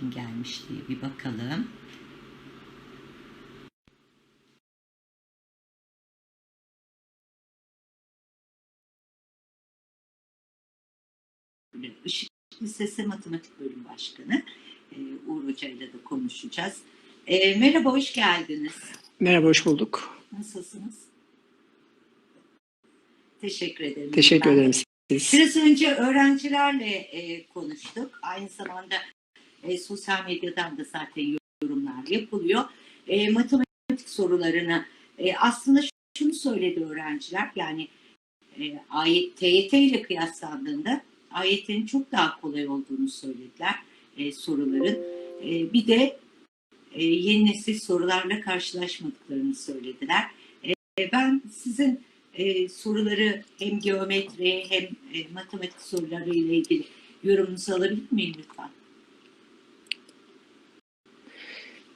Kim gelmiş diye bir bakalım. Işık Lisesi Matematik Bölüm Başkanı e, Uğur Hoca ile de konuşacağız. E, merhaba, hoş geldiniz. Merhaba, hoş bulduk. Nasılsınız? Teşekkür ederim. Teşekkür Ben ederim siz. Biraz önce öğrencilerle e, konuştuk. Aynı zamanda e, sosyal medyadan da zaten yorumlar yapılıyor. E, matematik sorularını e, aslında şunu söyledi öğrenciler. Yani e, ayet, TYT ile kıyaslandığında AYT'nin çok daha kolay olduğunu söylediler e, soruların. E, bir de e, yeni nesil sorularla karşılaşmadıklarını söylediler. E, ben sizin e, soruları hem geometri hem e, matematik soruları ile ilgili yorumunuzu alabilir miyim lütfen?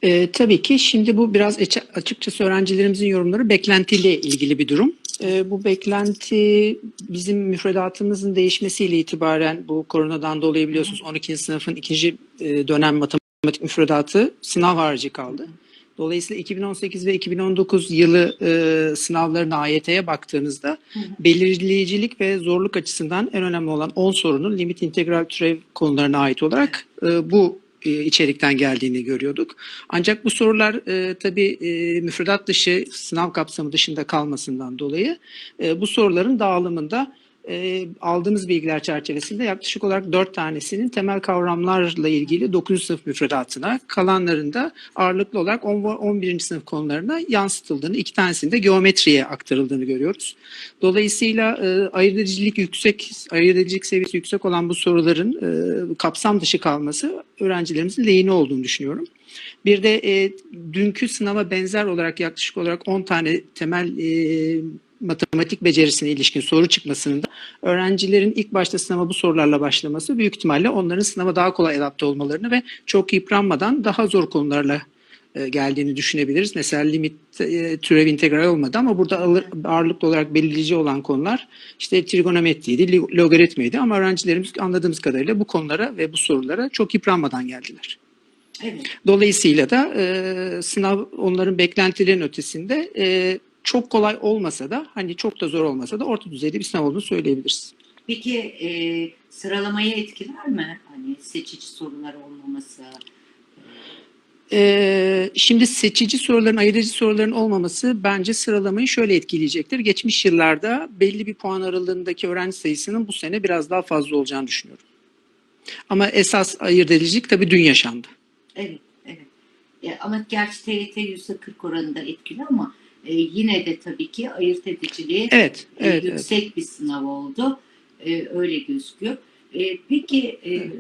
Ee, tabii ki şimdi bu biraz açı- açıkçası öğrencilerimizin yorumları beklentiyle ilgili bir durum. Ee, bu beklenti bizim müfredatımızın değişmesiyle itibaren bu koronadan dolayı biliyorsunuz 12. sınıfın ikinci e, dönem matematik müfredatı sınav harici kaldı. Dolayısıyla 2018 ve 2019 yılı e, sınavlarına AYT'ye baktığınızda Hı hı. belirleyicilik ve zorluk açısından en önemli olan 10 sorunun limit integral türev konularına ait olarak e, bu e, içerikten geldiğini görüyorduk. Ancak bu sorular e, tabii e, müfredat dışı sınav kapsamı dışında kalmasından dolayı e, bu soruların dağılımında e, aldığımız bilgiler çerçevesinde yaklaşık olarak 4 tanesinin temel kavramlarla ilgili 9. sınıf müfredatına, kalanlarında ağırlıklı olarak 10 ve 11. sınıf konularına yansıtıldığını, iki tanesinin de geometriye aktarıldığını görüyoruz. Dolayısıyla e, ayırt yüksek, ayırt seviyesi yüksek olan bu soruların e, kapsam dışı kalması öğrencilerimizin lehine olduğunu düşünüyorum. Bir de e, dünkü sınava benzer olarak yaklaşık olarak 10 tane temel e, matematik becerisine ilişkin soru çıkmasının da öğrencilerin ilk başta sınava bu sorularla başlaması büyük ihtimalle onların sınava daha kolay adapte olmalarını ve çok yıpranmadan daha zor konularla e, geldiğini düşünebiliriz. Mesela limit e, türev integral olmadı ama burada ağırlıklı olarak belirleyici olan konular işte trigonometriydi, logaritmaydı ama öğrencilerimiz anladığımız kadarıyla bu konulara ve bu sorulara çok yıpranmadan geldiler. Evet. Dolayısıyla da e, sınav onların beklentilerin ötesinde e, çok kolay olmasa da hani çok da zor olmasa da orta düzeyde bir sınav olduğunu söyleyebiliriz. Peki e, sıralamayı etkiler mi? Hani seçici sorular olmaması. Ee, şimdi seçici soruların, ayırıcı soruların olmaması bence sıralamayı şöyle etkileyecektir. Geçmiş yıllarda belli bir puan aralığındaki öğrenci sayısının bu sene biraz daha fazla olacağını düşünüyorum. Ama esas ayırt edicilik tabii dün yaşandı. Evet, evet. Ya, ama gerçi TYT yüzde 40 oranında etkili ama e, yine de tabii ki ayırt ediciliği Evet, e, evet, evet. yüksek bir sınav oldu. E, öyle gözüküyor. E, peki e,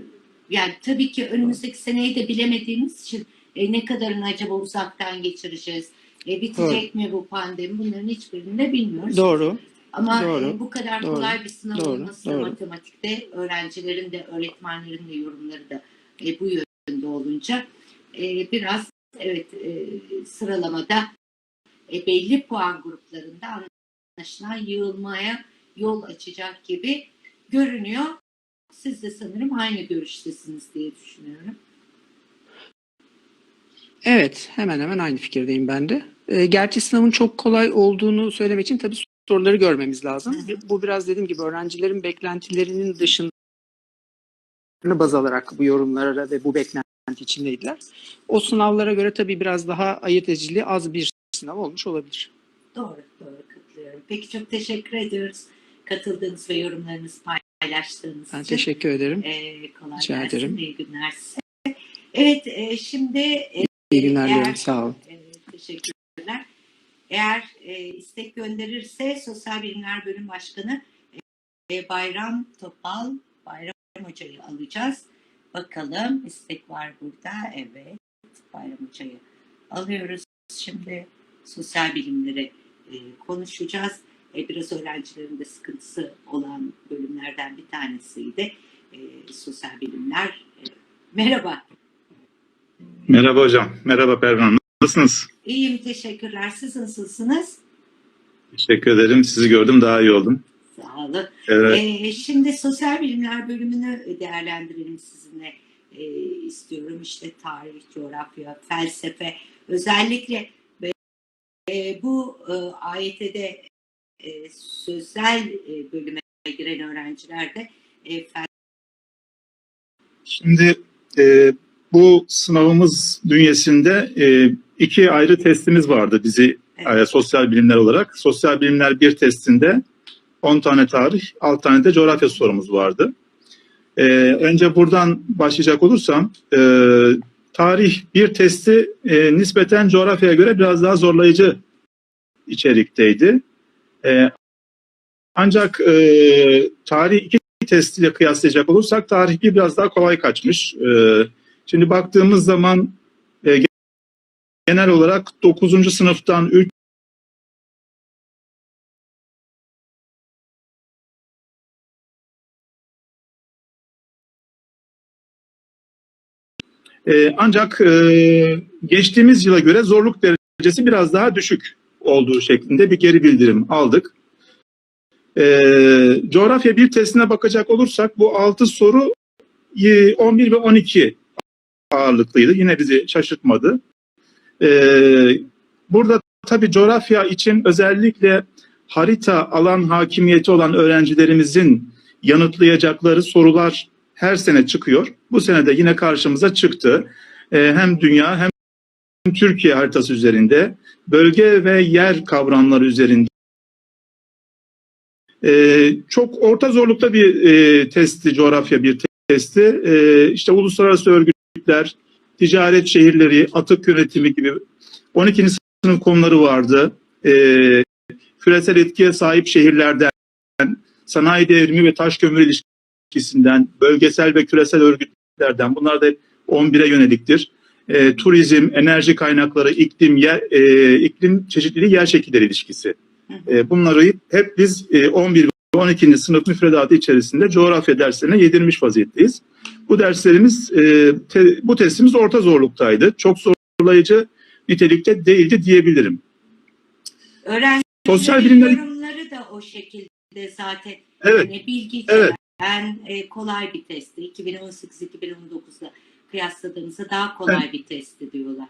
yani tabii ki önümüzdeki seneyi de bilemediğimiz için e, ne kadarını acaba uzaktan geçireceğiz? E, bitecek mi bu pandemi? Bunların hiçbirini de bilmiyoruz. Doğru. Ama Doğru, e, bu kadar doğru, kolay bir sınav doğru, olması doğru. matematikte öğrencilerin de öğretmenlerin de yorumları da e, bu yönde olunca e, biraz evet e, sıralamada e, belli puan gruplarında anlaşılan yığılmaya yol açacak gibi görünüyor. Siz de sanırım aynı görüştesiniz diye düşünüyorum. Evet, hemen hemen aynı fikirdeyim ben de. Ee, gerçi sınavın çok kolay olduğunu söylemek için tabii soruları görmemiz lazım. Hı hı. Bu biraz dediğim gibi öğrencilerin beklentilerinin dışında baz alarak bu yorumlara ve bu beklenti içindeydiler. O sınavlara göre tabii biraz daha ayırt ediciliği az bir sınav olmuş olabilir. Doğru, doğru katılıyorum. Peki çok teşekkür ediyoruz katıldığınız ve yorumlarınızı paylaştığınız Ben için. teşekkür ederim. Ee, kolay Rica gelsin. ederim. İyi günler size. Evet, e, şimdi e, İyi günler eğer- diliyorum. Sağ olun. e, teşekkürler. Eğer e, istek gönderirse Sosyal Bilimler Bölüm Başkanı e, Bayram Topal, Bayram Hoca'yı alacağız. Bakalım istek var burada. Evet, Bayram Hoca'yı alıyoruz. Şimdi sosyal bilimleri e, konuşacağız. E, biraz öğrencilerin de sıkıntısı olan bölümlerden bir tanesiydi. E, sosyal bilimler. E, merhaba. Merhaba hocam. Merhaba Pervin Hanım. Nasılsınız? İyiyim, teşekkürler. Siz nasılsınız? Teşekkür ederim. Sizi gördüm daha iyi oldum. Sağ olun. Evet. Ee, şimdi sosyal bilimler bölümünü değerlendirelim sizinle e, istiyorum. İşte tarih, coğrafya, felsefe özellikle e, bu e, AYT'de e, sözel e, bölüme giren öğrenciler de e, fel- Şimdi e, bu sınavımız bünyesinde e, iki ayrı testimiz vardı bizi Evet. e, sosyal bilimler olarak. Sosyal bilimler bir testinde 10 tane tarih, 6 tane de coğrafya sorumuz vardı. E, önce buradan başlayacak olursam e, tarih bir testi e, nispeten coğrafyaya göre biraz daha zorlayıcı içerikteydi. E, ancak e, tarih iki testiyle kıyaslayacak olursak tarih bir biraz daha kolay kaçmış. E, şimdi baktığımız zaman e, genel olarak 9. sınıftan E, ancak e, geçtiğimiz yıla göre zorluk derecesi biraz daha düşük olduğu şeklinde bir geri bildirim aldık. E, coğrafya bir testine bakacak olursak bu 6 soru e, 11 ve 12 ağırlıklıydı. Yine bizi şaşırtmadı. E, burada tabii coğrafya için özellikle harita alan hakimiyeti olan öğrencilerimizin yanıtlayacakları sorular her sene çıkıyor. Bu sene de yine karşımıza çıktı. E, hem dünya hem Türkiye haritası üzerinde bölge ve yer kavramları üzerinde e, çok orta zorlukta bir e, testi, coğrafya bir testi. E, işte uluslararası örgütler, ticaret şehirleri, atık yönetimi gibi 12. sınıf konuları vardı. Küresel etkiye sahip şehirlerden, sanayi devrimi ve taş kömür ilişkisinden, bölgesel ve küresel örgütlerden bunlar da hep 11'e yöneliktir. E, turizm, enerji kaynakları, iklim, yer, e, iklim çeşitliliği, yer şekilleri ilişkisi. E, bunları hep biz e, 11 ve 12. sınıf müfredatı içerisinde coğrafya derslerine yedirmiş vaziyetteyiz. Bu derslerimiz, e, te- bu testimiz orta zorluktaydı. Çok zorlayıcı nitelikte değildi diyebilirim. öğrencilerin Sosyal bilimler- yorumları da o şekilde zaten. Evet, Yani bilgi evet. İçeren, e, kolay bir testti. 2018-2019'da kıyasladığımızda daha kolay bir testti diyorlar.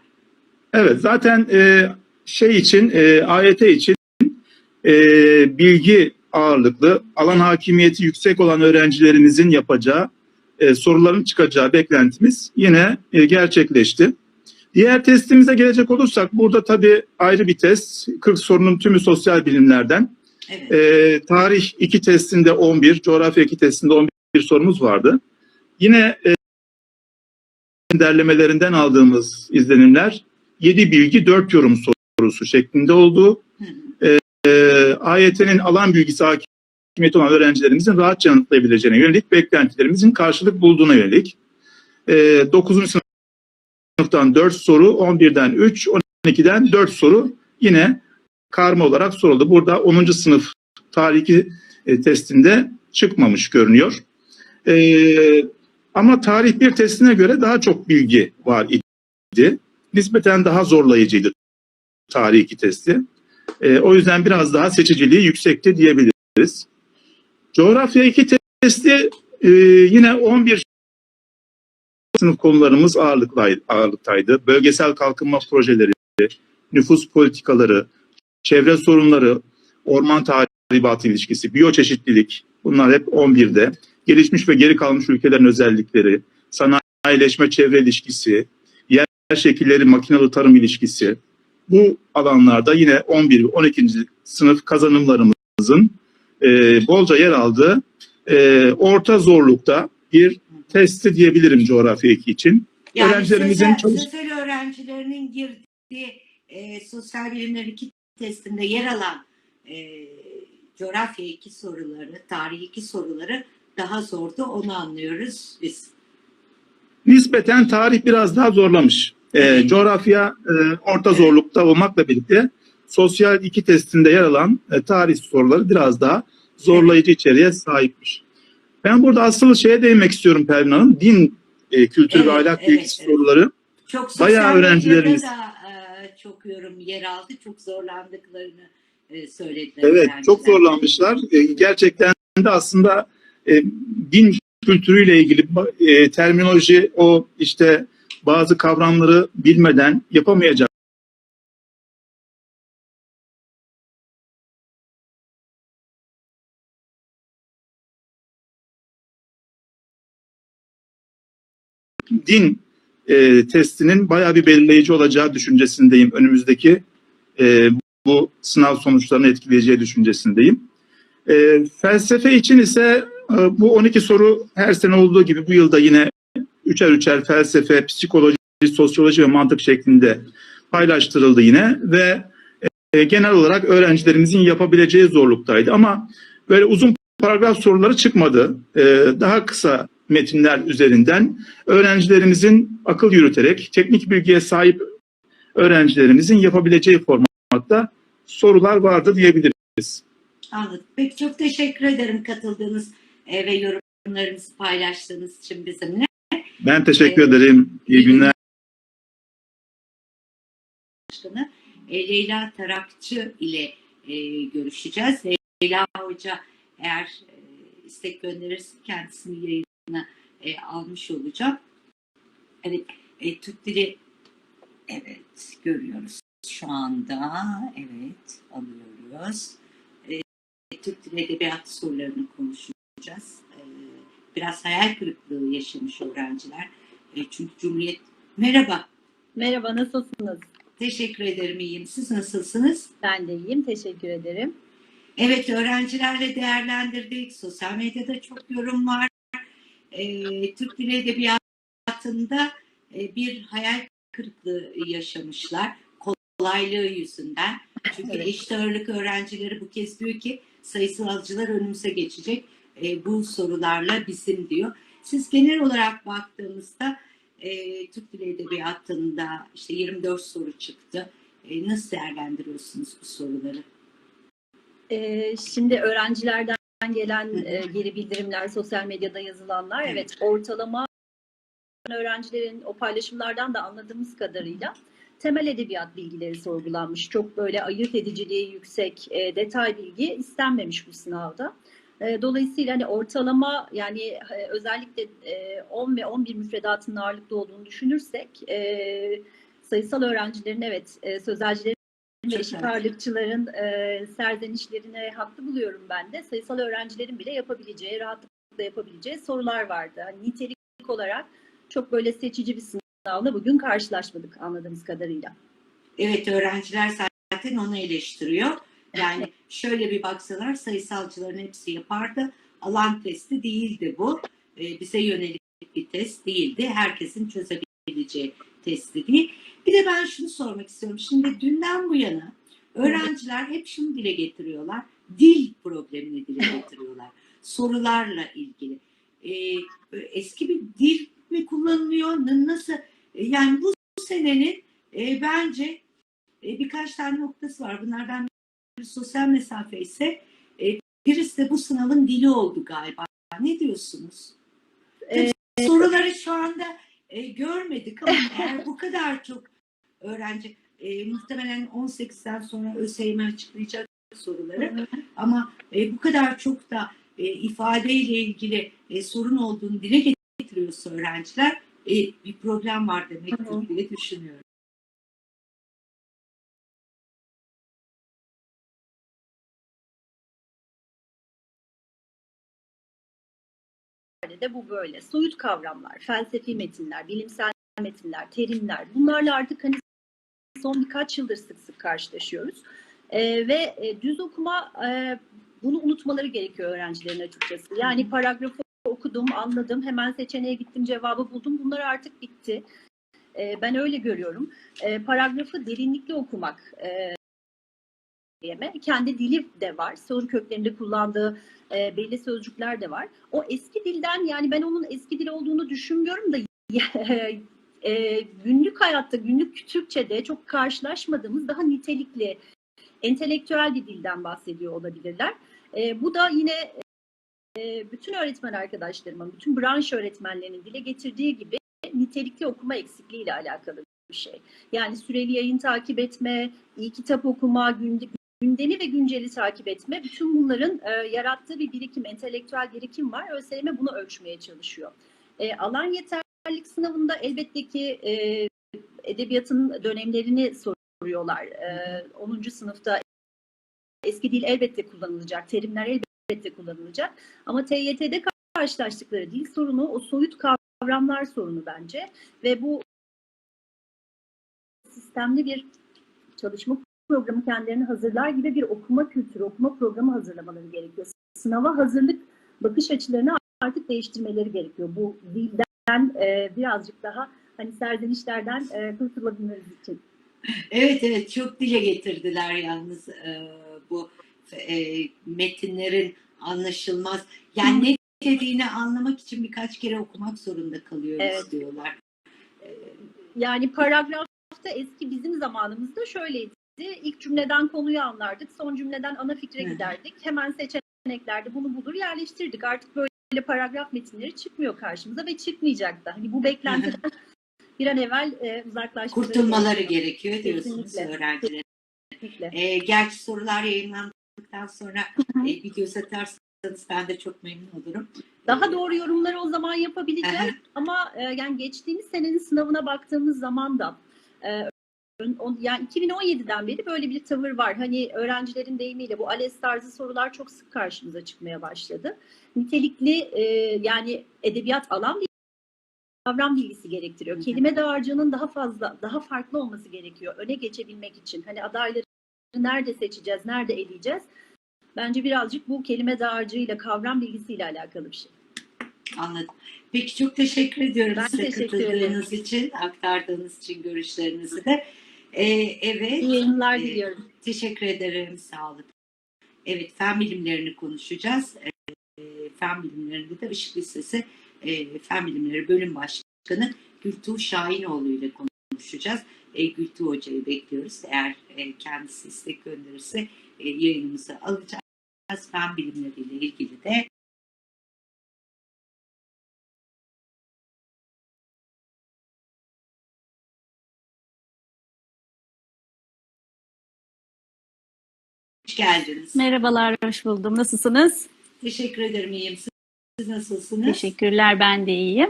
evet. Zaten e, şey için, e, AYT için e, bilgi ağırlıklı, alan hakimiyeti yüksek olan öğrencilerimizin yapacağı e, soruların çıkacağı beklentimiz yine e, gerçekleşti. Diğer testimize gelecek olursak burada tabii ayrı bir test. 40 sorunun tümü sosyal bilimlerden. Evet. E, tarih 2 testinde 11, coğrafya 2 testinde 11 sorumuz vardı. Yine e, derlemelerinden aldığımız izlenimler 7 bilgi 4 yorum sorusu şeklinde oldu. E, AYT'nin alan bilgisi hakimiyeti olan öğrencilerimizin rahatça yanıtlayabileceğine yönelik beklentilerimizin karşılık bulduğuna yönelik. E, 9. sınıftan 4 soru, 11'den 3, 12'den 4 soru yine karma olarak soruldu. Burada 10. sınıf tarihi e, testinde çıkmamış görünüyor. E, ama tarih bir testine göre daha çok bilgi var idi. Nispeten daha zorlayıcıydı tarih 2 testi. E, o yüzden biraz daha seçiciliği yüksekti diyebiliriz. Coğrafya 2 testi e, yine 11 sınıf konularımız ağırlıktaydı. Bölgesel kalkınma projeleri, nüfus politikaları, çevre sorunları, orman tahribatı ilişkisi, biyoçeşitlilik bunlar hep 11'de. Gelişmiş ve geri kalmış ülkelerin özellikleri, sanayileşme çevre ilişkisi, yer şekilleri makinalı tarım ilişkisi. Bu alanlarda yine 11 ve 12. sınıf kazanımlarımızın e, bolca yer aldığı e, orta zorlukta bir testi diyebilirim coğrafya 2 için. Yani öğrencilerimizin sözel, çalış- öğrencilerinin girdiği e, sosyal bilimler 2 testinde yer alan e, coğrafya 2 soruları, tarih 2 soruları daha zordu. Onu anlıyoruz biz. Nispeten tarih biraz daha zorlamış. Ee, coğrafya e, orta zorlukta olmakla birlikte sosyal iki testinde yer alan e, tarih soruları biraz daha zorlayıcı içeriğe sahipmiş. Ben burada asıl şeye değinmek istiyorum Pervin Hanım. Din, e, kültür ve Evet, ahlak evet, bilgisi evet. soruları. Çok sosyal Bayağı öğrencilerimiz- da e, çok yorum yer aldı. Çok zorlandıklarını e, söylediler. Evet, öğrenciler. çok zorlanmışlar. E, gerçekten de aslında e, din kültürüyle ilgili e, terminoloji, o işte bazı kavramları bilmeden yapamayacak. Din e, testinin bayağı bir belirleyici olacağı düşüncesindeyim. Önümüzdeki e, bu sınav sonuçlarını etkileyeceği düşüncesindeyim. E, felsefe için ise e, bu 12 soru her sene olduğu gibi bu yılda yine üçer üçer felsefe, psikoloji, sosyoloji ve mantık şeklinde paylaştırıldı yine ve e, genel olarak öğrencilerimizin yapabileceği zorluktaydı. Ama böyle uzun paragraf soruları çıkmadı. E, daha kısa metinler üzerinden öğrencilerimizin akıl yürüterek teknik bilgiye sahip öğrencilerimizin yapabileceği formatta sorular vardı diyebiliriz. Anladım. Peki çok teşekkür ederim katıldığınız e, ve yorumlarınızı paylaştığınız için bizimle. Ben teşekkür ederim. İyi günler. Başkanı e, Leyla Tarakçı ile e, görüşeceğiz. Leyla Hoca eğer e, istek gönderirse kendisini yayına e, almış olacağım. Evet, e, Türk Dili evet görüyoruz şu anda. Evet, alıyoruz. E, Türk Dili Edebiyatı sorularını konuşacağız. E, biraz hayal kırıklığı yaşamış öğrenciler. E, çünkü Cumhuriyet... Merhaba, Merhaba, nasılsınız? teşekkür ederim, iyiyim. Siz nasılsınız? Ben de iyiyim, teşekkür ederim. Evet öğrencilerle değerlendirdik. Sosyal medyada çok yorum var. Ee, Türk Dili Edebiyatı'nda e, bir hayal kırıklığı yaşamışlar. Kolaylığı yüzünden. Çünkü Evet. eşit ağırlık öğrencileri bu kez diyor ki sayısalcılar önümüze geçecek. E, bu sorularla bizim diyor. Siz genel olarak baktığımızda e, Türk Dili Edebiyatı'nda işte 24 soru çıktı. E, nasıl değerlendiriyorsunuz bu soruları? Ee, şimdi öğrencilerden gelen e, geri bildirimler, sosyal medyada yazılanlar, Evet. evet, ortalama öğrencilerin o paylaşımlardan da anladığımız kadarıyla temel edebiyat bilgileri sorgulanmış. Çok böyle ayırt ediciliği yüksek, e, detay bilgi istenmemiş bu sınavda. E, dolayısıyla hani ortalama yani e, özellikle e, 10 ve 11 müfredatının ağırlıklı olduğunu düşünürsek e, sayısal öğrencilerin evet e, sözelcilerin ağırlıkçıların e, serzenişlerine haklı buluyorum ben de. Sayısal öğrencilerin bile yapabileceği, rahatlıkla yapabileceği sorular vardı. Hani nitelik olarak çok böyle seçici bir sınavla bugün karşılaşmadık anladığımız kadarıyla. Evet öğrenciler zaten onu eleştiriyor. Yani şöyle bir baksalar sayısalcıların hepsi yapardı. Alan testi değildi bu. Ee, bize yönelik bir test değildi. Herkesin çözebileceği testi değil. Bir de ben şunu sormak istiyorum. Şimdi dünden bu yana öğrenciler hep şunu dile getiriyorlar. Dil problemini dile getiriyorlar. Sorularla ilgili. Ee, eski bir dil mi kullanılıyor? Nasıl? E, Yani bu senenin e, bence e, birkaç tane noktası var. Bunlardan biri sosyal mesafe ise e, birisi de bu sınavın dili oldu galiba. Ne diyorsunuz? Ee, Soruları şu anda e, görmedik ama eğer bu kadar çok öğrenci e, muhtemelen 18'den sonra ÖSYM açıklayacak soruları. Ama e, bu kadar çok da e, ifadeyle ilgili e, sorun olduğunu dile getiriyorsa öğrenciler e, bir problem var demektir diye düşünüyorum. De bu böyle. Soyut kavramlar, felsefi metinler, bilimsel metinler, terimler. Bunlarla artık hani son birkaç yıldır sık sık karşılaşıyoruz. Ee, ve e, düz okuma e, bunu unutmaları gerekiyor öğrencilerin açıkçası. Yani paragrafı okudum, anladım, hemen seçeneğe gittim, cevabı buldum. Bunlar artık bitti. Ee, ben öyle görüyorum. Ee, paragrafı derinlikli okumak e, diyeme. Kendi dili de var. Soru köklerinde kullandığı e, belli sözcükler de var. O eski dilden yani ben onun eski dil olduğunu düşünmüyorum da e, günlük hayatta, günlük Türkçe'de çok karşılaşmadığımız daha nitelikli, entelektüel bir dilden bahsediyor olabilirler. E, bu da yine e, bütün öğretmen arkadaşlarımın, bütün branş öğretmenlerinin dile getirdiği gibi nitelikli okuma eksikliği ile alakalı bir şey. Yani süreli yayın takip etme, iyi kitap okuma, günlük gündemi ve günceli takip etme, bütün bunların e, yarattığı bir birikim, entelektüel birikim var. ÖSYM bunu ölçmeye çalışıyor. E, alan yeterlilik sınavında elbette ki e, edebiyatın dönemlerini soruyorlar. E, 10. sınıfta eski dil elbette kullanılacak, terimler elbette kullanılacak. Ama TYT'de karşılaştıkları dil sorunu o soyut kavramlar sorunu bence ve bu sistemli bir çalışma programı kendilerini hazırlar gibi bir okuma kültürü, okuma programı hazırlamaları gerekiyor. Sınava hazırlık bakış açılarını artık değiştirmeleri gerekiyor. Bu dilden e, birazcık daha hani serzenişlerden e, kurtulabilmemiz için. Evet evet çok dile getirdiler yalnız e, bu e, metinlerin anlaşılmaz. Yani ne dediğini anlamak için birkaç kere okumak zorunda kalıyoruz Evet. diyorlar. Yani paragrafta eski bizim zamanımızda şöyleydi. İlk cümleden konuyu anlardık, son cümleden ana fikre Hı giderdik. Hemen seçeneklerde bunu bulur yerleştirdik. Artık böyle paragraf metinleri çıkmıyor karşımıza ve çıkmayacak da. Hani bu beklentiden bir an evvel e, uzaklaşmaları Kurtulmaları gerekiyor. gerekiyor diyorsunuz Kesinlikle. E, gerçi sorular yayınlandıktan sonra e, bir göz atarsanız ben de çok memnun olurum. Daha doğru yorumları o zaman yapabileceğiz ama e, yani geçtiğimiz senenin sınavına baktığımız zaman da e, yani 2017'den beri böyle bir tavır var. Hani öğrencilerin deyimiyle bu ALES tarzı sorular çok sık karşımıza çıkmaya başladı. Nitelikli e, yani edebiyat alan bir kavram bilgisi gerektiriyor. Kelime dağarcığının daha fazla, daha farklı olması gerekiyor öne geçebilmek için. Hani adayları nerede seçeceğiz, nerede eleyeceğiz? Bence birazcık bu kelime dağarcığıyla, kavram bilgisiyle alakalı bir şey. Anladım. Peki çok teşekkür ediyorum Ben size teşekkür katıldığınız için, aktardığınız için görüşlerinizi de. E, evet. İyi yayınlar e, diliyorum. Teşekkür ederim. Sağ olun. Evet, fen bilimlerini konuşacağız. E, fen bilimlerinde de Işık Lisesi e, Fen Bilimleri Bölüm Başkanı Gültuğ Şahinoğlu ile konuşacağız. E, Gültuğ Hoca'yı bekliyoruz. Eğer e, kendisi istek gönderirse e, yayınımızı alacağız. Fen bilimleriyle ilgili de Hoş geldiniz. Merhabalar, hoş buldum. Nasılsınız? Teşekkür ederim. iyiyim. Siz nasılsınız? Teşekkürler, ben de iyiyim.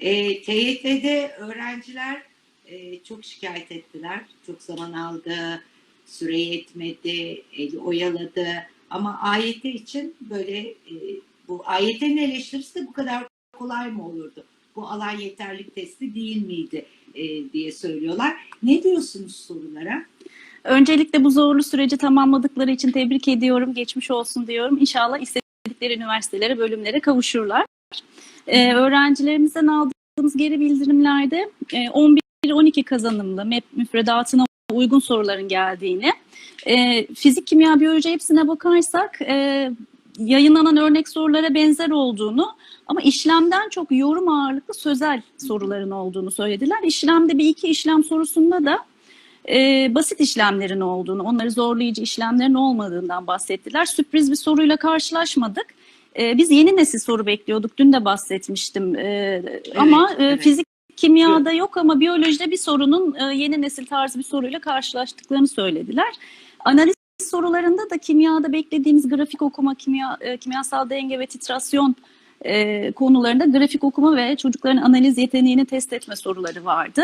E, TYT'de öğrenciler e, çok şikayet ettiler. Çok zaman aldı, süre yetmedi, eli oyaladı. Ama AYT için böyle e, bu AYT'nin eleştirisi de bu kadar kolay mı olurdu? Bu alan yeterlik testi değil miydi e, diye söylüyorlar. Ne diyorsunuz sorulara? Öncelikle bu zorlu süreci tamamladıkları için tebrik ediyorum, geçmiş olsun diyorum. İnşallah istedikleri üniversitelere, bölümlere kavuşurlar. Ee, öğrencilerimizden aldığımız geri bildirimlerde e, 11-12 kazanımlı MEP müfredatına uygun soruların geldiğini, e, fizik, kimya, biyoloji hepsine bakarsak e, yayınlanan örnek sorulara benzer olduğunu ama işlemden çok yorum ağırlıklı sözel soruların olduğunu söylediler. İşlemde bir iki işlem sorusunda da e, basit işlemlerin olduğunu, onları zorlayıcı işlemlerin olmadığından bahsettiler. Sürpriz bir soruyla karşılaşmadık. E, biz yeni nesil soru bekliyorduk. Dün de bahsetmiştim. E, ama e, evet. fizik kimyada yok ama biyolojide bir sorunun e, yeni nesil tarzı bir soruyla karşılaştıklarını söylediler. Analiz sorularında da kimyada beklediğimiz grafik okuma, kimya, e, kimyasal denge ve titrasyon e, konularında grafik okuma ve çocukların analiz yeteneğini test etme soruları vardı.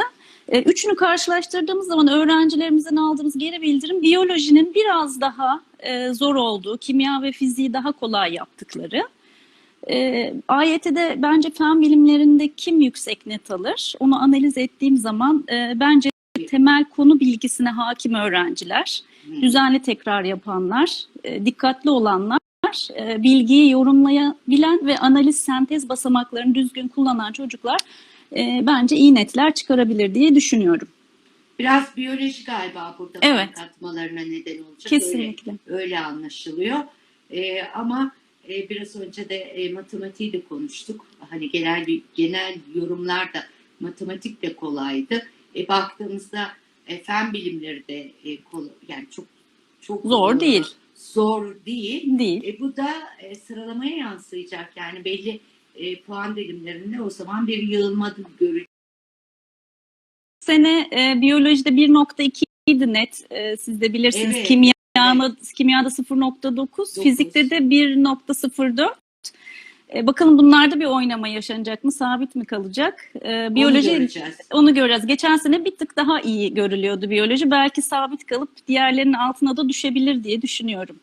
E, üçünü karşılaştırdığımız zaman öğrencilerimizden aldığımız geri bildirim biyolojinin biraz daha e, zor olduğu, kimya ve fiziği daha kolay yaptıkları. E, AYT'de bence fen bilimlerinde kim yüksek net alır? Onu analiz ettiğim zaman e, bence temel konu bilgisine hakim öğrenciler, Hmm. düzenli tekrar yapanlar, e, dikkatli olanlar, e, bilgiyi yorumlayabilen ve analiz sentez basamaklarını düzgün kullanan çocuklar e, bence iyi netler çıkarabilir diye düşünüyorum. Biraz biyoloji galiba burada Evet. fark atmalarına neden olacak. Kesinlikle. Öyle, öyle anlaşılıyor. Ee, ama e, biraz önce de e, matematiği de konuştuk. Hani genel genel yorumlar da matematik de kolaydı. E, baktığımızda e, fen bilimleri de e, kol- yani çok çok Zor e, değil. Zor değil. Değil. E, bu da e, sıralamaya yansıyacak. Yani belli e, puan dilimlerinde o zaman bir yığılma göreceğiz. sene e, biyolojide 1.2 idi net. E, siz de bilirsiniz. Evet. Kimya Kimya, kimyada 0.9, Dokuz. fizikte de 1.04. E, bakalım bunlarda bir oynama yaşanacak mı? Sabit mi kalacak? E, Onu biyoloji göreceğiz. onu göreceğiz. Geçen sene bir tık daha iyi görülüyordu biyoloji. Belki sabit kalıp diğerlerinin altına da düşebilir diye düşünüyorum.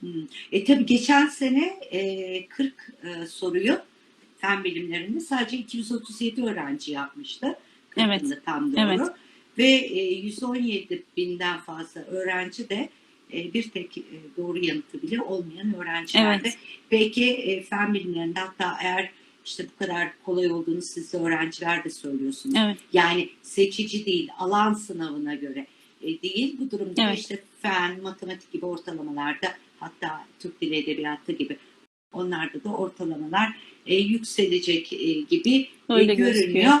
Hmm. E tabii geçen sene e, 40 e, soruyu fen bilimlerinde sadece 237 öğrenci yapmıştı. Evet. Tam doğru. Evet. Ve e, 117 binden fazla öğrenci de e, bir tek e, doğru yanıtı bile olmayan öğrencilerdi. Evet. Belki e, fen bilimlerinde hatta eğer işte bu kadar kolay olduğunu siz de öğrenciler de söylüyorsunuz. Evet. Yani seçici değil, alan sınavına göre e, değil. Bu durumda Evet. işte fen, matematik gibi ortalamalarda hatta Türk Dili Edebiyatı gibi onlarda da ortalamalar e, yükselecek e, gibi e, Öyle görünüyor. gözüküyor.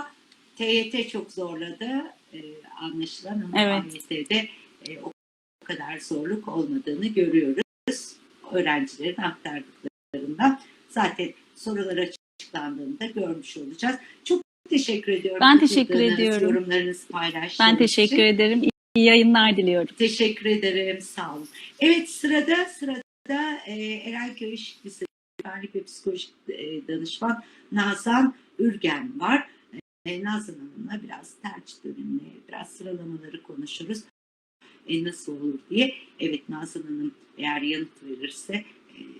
TYT çok zorladı e, anlaşılan ama Evet. AYT'de e, o kadar zorluk olmadığını görüyoruz. Öğrencilerin aktardıklarından zaten sorular açıklandığında görmüş olacağız. Çok teşekkür ediyorum. Ben teşekkür ediyorum. Yorumlarınızı paylaştığınız Ben teşekkür için. ederim. İyi yayınlar diliyorum. Teşekkür ederim. Sağ olun. Evet sırada sırada e, Erenköy Işık Lisesi Güvenlik ve Psikolojik e, Danışman Nazan Ürgen var. E, Nazan Hanım'la biraz tercih dönemini, biraz sıralamaları konuşuruz. E, nasıl olur diye. Evet Nazan Hanım eğer yanıt verirse, e,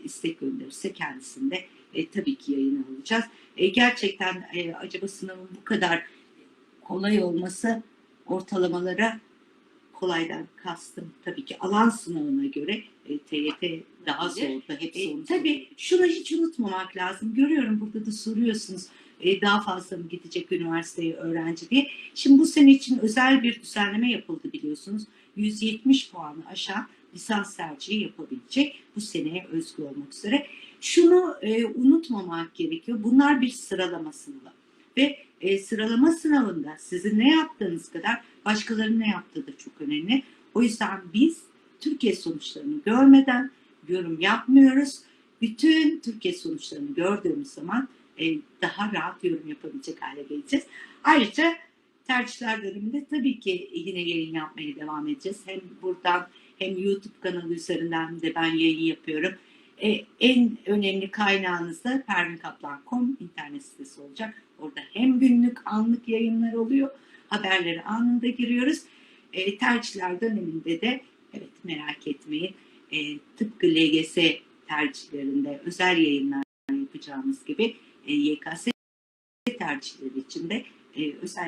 istek gönderirse kendisinde e, tabii ki yayına alacağız. E, gerçekten e, acaba sınavın bu kadar kolay olması ortalamalara kolaydan kastım tabii ki alan sınavına göre e, TYT daha zordu. Hepsi E, tabii şunu hiç unutmamak lazım. Görüyorum burada da soruyorsunuz e, daha fazla mı gidecek üniversiteye öğrenci diye. Şimdi bu sene için özel bir düzenleme yapıldı biliyorsunuz. 170 puanı aşan lisans tercihi yapabilecek bu seneye özgü olmak üzere. Şunu e, unutmamak gerekiyor. Bunlar bir sıralama sınavı. Ve e, sıralama sınavında sizin ne yaptığınız kadar başkalarının ne yaptığı da çok önemli. O yüzden biz Türkiye sonuçlarını görmeden yorum yapmıyoruz. Bütün Türkiye sonuçlarını gördüğümüz zaman e, daha rahat yorum yapabilecek hale geleceğiz. Ayrıca tercihler döneminde tabii ki yine yayın yapmaya devam edeceğiz. Hem buradan hem YouTube kanalı üzerinden de ben yayın yapıyorum. E, en önemli kaynağınız da pervinkaplan.com internet sitesi olacak. Orada hem günlük anlık yayınlar oluyor, haberleri anında giriyoruz. E, tercihler döneminde de evet merak etmeyin e, tıpkı LGS tercihlerinde özel yayınlar yapacağımız gibi e, YKS tercihleri için de e, özel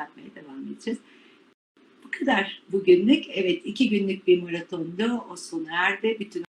yapmaya devam edeceğiz. Bu kadar bugünlük. Evet iki günlük bir maratondu. O sona erdi. Bütün